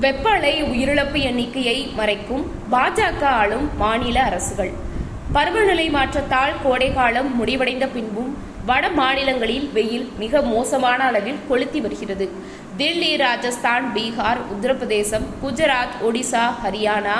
வெப்ப அலை உயிரிழப்பு எண்ணிக்கையை மறைக்கும் பாஜக ஆளும் மாநில அரசுகள். பருவநிலை மாற்றத்தால் கோடைகாலம் முடிவடைந்த பின்பும் வட மாநிலங்களில் வெயில் மிக மோசமான அளவில் கொளுத்தி வருகிறது. தில்லி ராஜஸ்தான் பீகார் உத்தரப்பிரதேசம் குஜராத் ஒடிசா ஹரியானா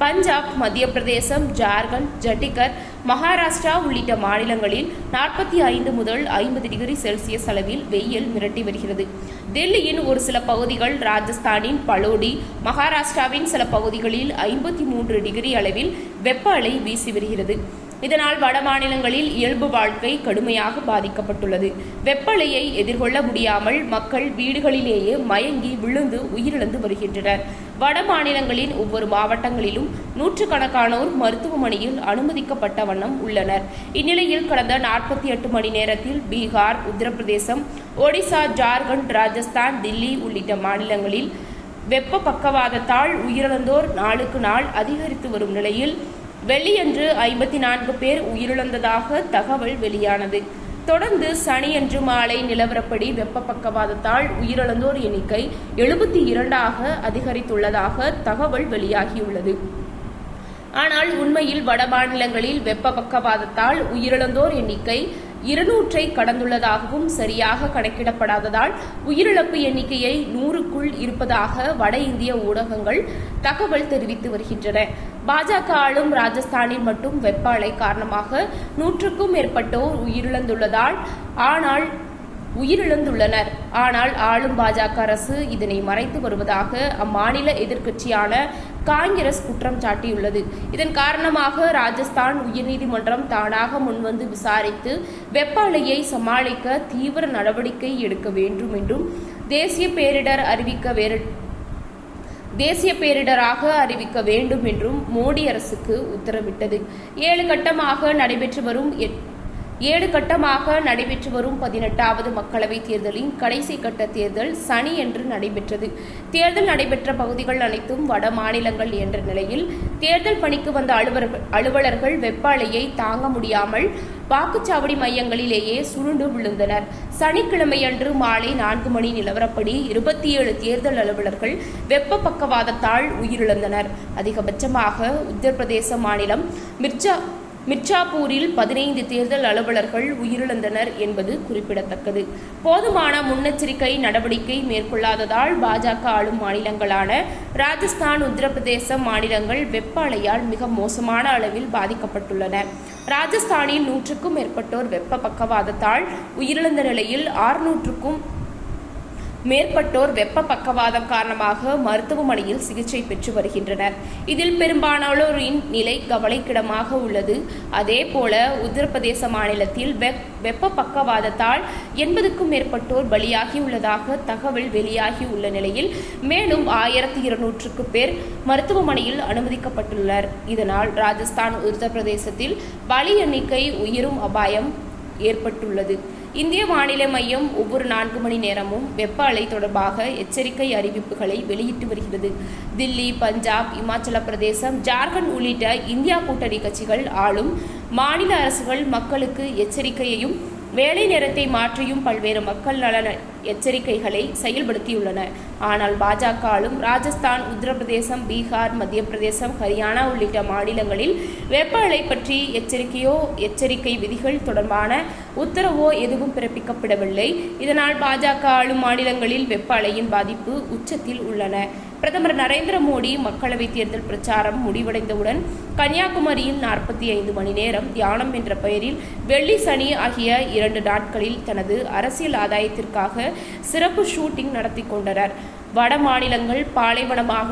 பஞ்சாப் மத்திய பிரதேசம் ஜார்க்கண்ட் ஜட்டிகர் மகாராஷ்டிரா உள்ளிட்ட மாநிலங்களில் நாற்பத்தி ஐந்து முதல் ஐம்பது டிகிரி செல்சியஸ் அளவில் வெயில் மிரட்டி வருகிறது. டெல்லியின் ஒரு சில பகுதிகள் ராஜஸ்தானின் பலோடி மகாராஷ்டிராவின் சில பகுதிகளில் ஐம்பத்தி மூன்று டிகிரி அளவில் வெப்ப அலை வீசி வருகிறது. இதனால் வட மாநிலங்களில் இயல்பு வாழ்க்கை கடுமையாக பாதிக்கப்பட்டுள்ளது. வெப்பலையை எதிர்கொள்ள முடியாமல் மக்கள் வீடுகளிலேயே மயங்கி விழுந்து உயிரிழந்து வருகின்றனர். வட மாநிலங்களின் ஒவ்வொரு மாவட்டங்களிலும் நூற்றுக்கணக்கானோர் மருத்துவமனையில் அனுமதிக்கப்பட்ட வண்ணம் உள்ளனர். இந்நிலையில் கடந்த நாற்பத்தி எட்டு மணி நேரத்தில் பீகார் உத்தரப்பிரதேசம் ஒடிசா ஜார்க்கண்ட் ராஜஸ்தான் தில்லி உள்ளிட்ட மாநிலங்களில் வெப்ப பக்கவாதத்தால் உயிரிழந்தோர் நாளுக்கு நாள் அதிகரித்து வரும் நிலையில் வெள்ளியன்று ஐம்பத்தி நான்கு பேர் உயிரிழந்ததாக தகவல் வெளியானது. தொடர்ந்து சனியன்று மாலை நிலவரப்படி வெப்ப பக்கவாதத்தால் உயிரிழந்தோர் எண்ணிக்கை எழுபத்தி இரண்டாக அதிகரித்துள்ளதாக தகவல் வெளியாகியுள்ளது. ஆனால் உண்மையில் வட மாநிலங்களில் வெப்ப பக்கவாதத்தால் உயிரிழந்தோர் எண்ணிக்கை இருநூற்றை கடந்துள்ளதாகவும் சரியாக கணக்கிடப்படாததால் உயிரிழப்பு எண்ணிக்கையை நூறுக்குள் இருப்பதாக வட இந்திய ஊடகங்கள் தகவல் தெரிவித்து வருகின்றன. பாஜக ஆளும் ராஜஸ்தானில் மட்டும் வெப்ப அலை காரணமாக நூற்றுக்கும் மேற்பட்டோர் உயிரிழந்துள்ளதால் ஆனால் உயிரிழந்துள்ளனர். ஆனால் ஆளும் பாஜக அரசு இதனை மறைத்து வருவதாக அம்மாநில எதிர்க்கட்சியான காங்கிரஸ் குற்றம் சாட்டியுள்ளது. இதன் காரணமாக ராஜஸ்தான் உயர்நீதிமன்றம் தானாக முன்வந்து விசாரித்து வெப்ப அலையை சமாளிக்க தீவிர நடவடிக்கை எடுக்க வேண்டும் என்றும் தேசிய பேரிடர் அறிவிக்க வேறு தேசிய பேரிடராக அறிவிக்க வேண்டும் என்றும் மோடி அரசுக்கு உத்தரவிட்டது. ஏழு கட்டமாக நடைபெற்று வரும் ஏழு கட்டமாக நடைபெற்று வரும் பதினெட்டாவது மக்களவைத் தேர்தலின் கடைசி கட்ட தேர்தல் சனி என்று நடைபெற்றது. தேர்தல் நடைபெற்ற பகுதிகள் அனைத்தும் வட மாநிலங்கள் என்ற நிலையில் தேர்தல் பணிக்கு வந்த அலுவலர்கள் அலுவலர்கள் வெப்ப அலையை தாங்க முடியாமல் வாக்குச்சாவடி மையங்களிலேயே சுருண்டு விழுந்தனர். சனிக்கிழமையன்று மாலை நான்கு மணி நிலவரப்படி இருபத்தி ஏழு தேர்தல் அலுவலர்கள் வெப்ப பக்கவாதத்தால் உயிரிழந்தனர். அதிகபட்சமாக உத்தரப்பிரதேச மாநிலம் மிர்ஜா மிர்சாப்பூரில் பதினைந்து தேர்தல் அலுவலர்கள் உயிரிழந்தனர் என்பது குறிப்பிடத்தக்கது. போதுமான முன்னெச்சரிக்கை நடவடிக்கை மேற்கொள்ளாததால் பாஜக ஆளும் மாநிலங்களான ராஜஸ்தான் உத்தரப்பிரதேச மாநிலங்கள் வெப்ப அலையால் மிக மோசமான அளவில் பாதிக்கப்பட்டுள்ளன. ராஜஸ்தானில் நூற்றுக்கும் மேற்பட்டோர் வெப்ப பக்கவாதத்தால் உயிரிழந்த நிலையில் ஆறுநூற்றுக்கும் மேற்பட்டோர் வெப்ப பக்கவாதம் காரணமாக மருத்துவமனையில் சிகிச்சை பெற்று வருகின்றனர். இதில் பெரும்பாலானோரின் நிலை கவலைக்கிடமாக உள்ளது. அதேபோல உத்தரப்பிரதேச மாநிலத்தில் வெப்ப பக்கவாதத்தால் எண்பதுக்கும் மேற்பட்டோர் பலியாகியுள்ளதாக தகவல் வெளியாகி உள்ள நிலையில் மேலும் ஆயிரத்தி இருநூற்றுக்கு பேர் மருத்துவமனையில் அனுமதிக்கப்பட்டுள்ளனர். இதனால் ராஜஸ்தான் உத்தரப்பிரதேசத்தில் பலி எண்ணிக்கை உயரும் அபாயம் ஏற்பட்டுள்ளது. இந்திய வானிலை மையம் ஒவ்வொரு நான்கு மணி நேரமும் வெப்ப அலை தொடர்பாக எச்சரிக்கை அறிவிப்புகளை வெளியிட்டு வருகிறது. தில்லி பஞ்சாப் இமாச்சல பிரதேசம் ஜார்க்கண்ட் உள்ளிட்ட இந்தியா கூட்டணி கட்சிகள் ஆளும் மாநில அரசுகள் மக்களுக்கு எச்சரிக்கையையும் வேலை நேரத்தை மாற்றியும் பல்வேறு மக்கள் நலன எச்சரிக்கைகளை செயல்படுத்தியுள்ளன. ஆனால் பாஜக ஆளும் ராஜஸ்தான் உத்தரப்பிரதேசம் பீகார் மத்திய பிரதேசம் ஹரியானா உள்ளிட்ட மாநிலங்களில் வெப்ப அலை பற்றி எச்சரிக்கையோ எச்சரிக்கை விதிகள் தொடர்பான உத்தரவோ எதுவும் பிறப்பிக்கப்படவில்லை. இதனால் பாஜக ஆளும் மாநிலங்களில் வெப்ப அலையின் பாதிப்பு உச்சத்தில் உள்ளன. பிரதமர் நரேந்திர மோடி மக்களவைத் தேர்தல் பிரச்சாரம் முடிவடைந்தவுடன் கன்னியாகுமரியில் நாற்பத்தி ஐந்து மணி நேரம் தியானம் என்ற பெயரில் வெள்ளி சனி ஆகிய இரண்டு நாட்களில் தனது அரசியல் ஆதாயத்திற்காக சிறப்பு ஷூட்டிங் நடத்தி கொண்டனர். வட மாநிலங்கள் பாலைவனமாக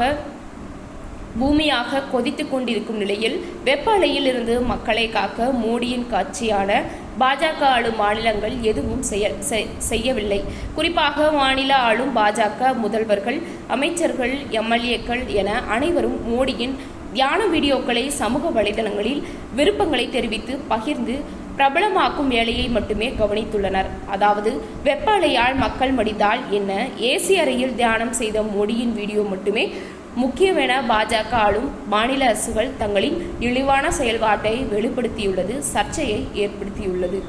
பூமியாக கொதித்து கொண்டிருக்கும் நிலையில் வெப்ப அலையில் இருந்து மக்களை காக்க மோடியின் காட்சியான பாஜக ஆளும் மாநிலங்கள் எதுவும் செய்ய செய்யவில்லை. குறிப்பாக மாநில ஆளும் பாஜக முதல்வர்கள் அமைச்சர்கள் எம்எல்ஏக்கள் என அனைவரும் மோடியின் தியான வீடியோக்களை சமூக வலைதளங்களில் விருப்பங்களை தெரிவித்து பகிர்ந்து பிரபலமாக்கும் வேலையை மட்டுமே கவனித்துள்ளனர். அதாவது வெப்ப அலையால் மக்கள் மடிந்தால் என்ன? ஏசி அறையில் தியானம் செய்த மோடியின் வீடியோ மட்டுமே முக்கியமென பாஜக ஆளும் மாநில அரசுகள் தங்களின் இழிவான செயல்பாட்டை வெளிப்படுத்தியுள்ளது சர்ச்சையை ஏற்படுத்தியுள்ளது.